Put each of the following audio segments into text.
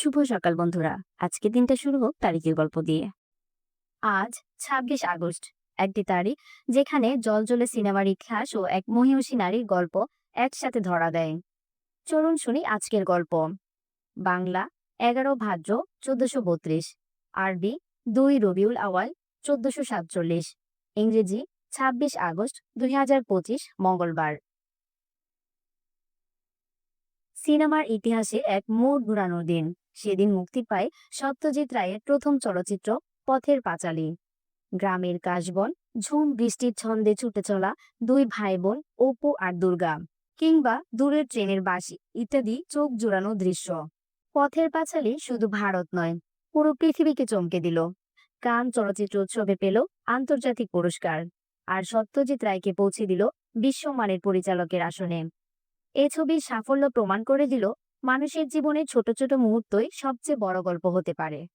শুভ সকাল বন্ধুরা। আজকে দিনটা শুরু হোক তারিখের গল্প দিয়ে। আজ ছাব্বিশ আগস্ট, একটি তারিখ যেখানে জলজলে সিনেমার ইতিহাস ও এক মহিষী নারীর গল্প একসাথে ধরা দেয়। চলুন শুনি আজকের গল্প। বাংলা, এগারো ভাদ্র চোদ্দশো বত্রিশ, আরবি, দুই রবিউল আওয়াল চোদ্দশো সাতচল্লিশ, ইংরেজি, ছাব্বিশ আগস্ট দুই হাজার পঁচিশ, মঙ্গলবার। সিনেমার ইতিহাসে এক মোড় ঘুরানোর দিন। সেদিন মুক্তি পায় সত্যজিৎ রায়ের প্রথম চলচ্চিত্র, পথের পাঁচালী। গ্রামের কাশবন, ঝুম বৃষ্টির ছন্দে ছুটে চলা দুই ভাই বোন অপু আর দুর্গা, কিংবা দূরের ট্রেনের বাসি ইত্যাদি চোখ জোড়ানো দৃশ্য। পথের পাঁচালী শুধু ভারত নয়, পুরো পৃথিবীকে চমকে দিল। কান চলচ্চিত্র উৎসবে পেল আন্তর্জাতিক পুরস্কার। আর সত্যজিৎ রায়কে পৌঁছে দিল বিশ্বমানের পরিচালকের আসনে। এ ছবির সাফল্য প্রমাণ করে দিল মানুষের জীবনে ছোট ছোট মুহূর্তই সবচেয়ে বড় গল্প হতে পারে।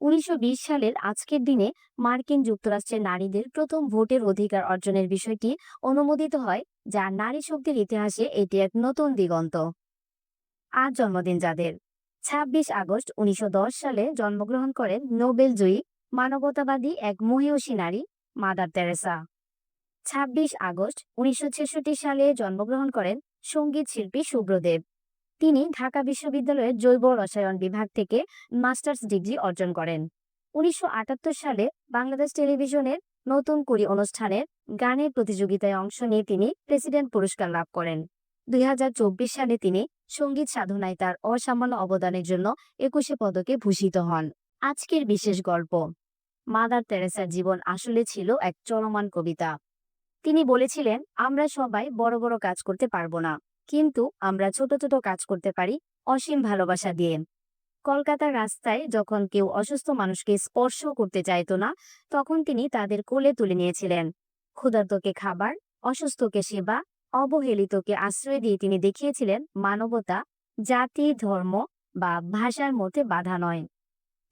উনিশশো সালের আজকের দিনে মার্কিন যুক্তরাষ্ট্রের নারীদের প্রথম ভোটের অধিকার অর্জনের বিষয়টি অনুমোদিত হয়, যা নারী শক্তির ইতিহাসে এটি এক নতুন দিগন্ত। আজ জন্মদিন যাদের? ছাব্বিশ আগস্ট উনিশশো দশ সালে জন্মগ্রহণ করেন নোবেল জয়ী, মানবতাবাদী এক মহিষী নারী, মাদার তেরেসা। ছাব্বিশ আগস্ট উনিশশো ছেষট্টি সালে জন্মগ্রহণ করেন সংগীত শিল্পী শুভ্রদেব তিনি ঢাকা বিশ্ববিদ্যালয়ের জৈব রসায়ন বিভাগ থেকে মাস্টার্স ডিগ্রি অর্জন করেন। উনিশশো আটাত্তর সালে বাংলাদেশ টেলিভিশনের নতুন কুড়ি অনুষ্ঠানের গানের প্রতিযোগিতায় অংশ নিয়ে তিনি প্রেসিডেন্ট পুরস্কার লাভ করেন। দুই হাজার চব্বিশ সালে তিনি সংগীত সাধনায় তার অসামান্য অবদানের জন্য একুশে পদকে ভূষিত হন। আজকের বিশেষ গল্প, মাদার তেরেসার জীবন আসলে ছিল এক চলমান কবিতা। তিনি বলেছিলেন, আমরা সবাই বড় বড় কাজ করতে পারব না, কিন্তু আমরা ছোট ছোট কাজ করতে পারি অসীম ভালোবাসা দিয়ে। কলকাতার রাস্তায় যখন কেউ অসুস্থ মানুষকে স্পর্শ করতে চাইতো না, তখন তিনি তাদের কোলে তুলে নিয়েছিলেন। ক্ষুধার্তকে খাবার, অসুস্থকে সেবা, অবহেলিতকে আশ্রয় দিয়ে তিনি দেখিয়েছিলেন মানবতা, জাতি, ধর্ম বা ভাষার মধ্যে বাধা নয়।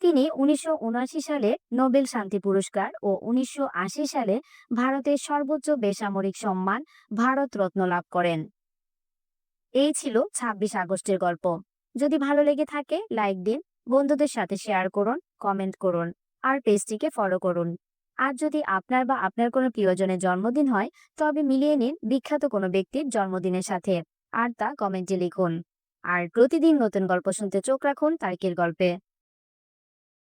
তিনি উনিশশো উনআশি সালে নোবেল শান্তি পুরস্কার ও উনিশশো আশি সালে ভারতের সর্বোচ্চ বেসামরিক সম্মান ভারত রত্ন লাভ করেন। এই ছিল ২৬ আগস্টের গল্প। যদি ভালো লেগে থাকে, লাইক দিন, বন্ধুদের সাথে শেয়ার করুন, কমেন্ট করুন, আর পেজটিকে ফলো করুন। আর যদি আপনার বা আপনার কোনো প্রিয়জনের জন্মদিন হয়, তবে মিলিয়ে নিন বিখ্যাত কোনো ব্যক্তির জন্মদিনের সাথে, আর তা কমেন্টে লিখুন। আর প্রতিদিন নতুন গল্প শুনতে চোখ রাখুন তারিখের গল্পে।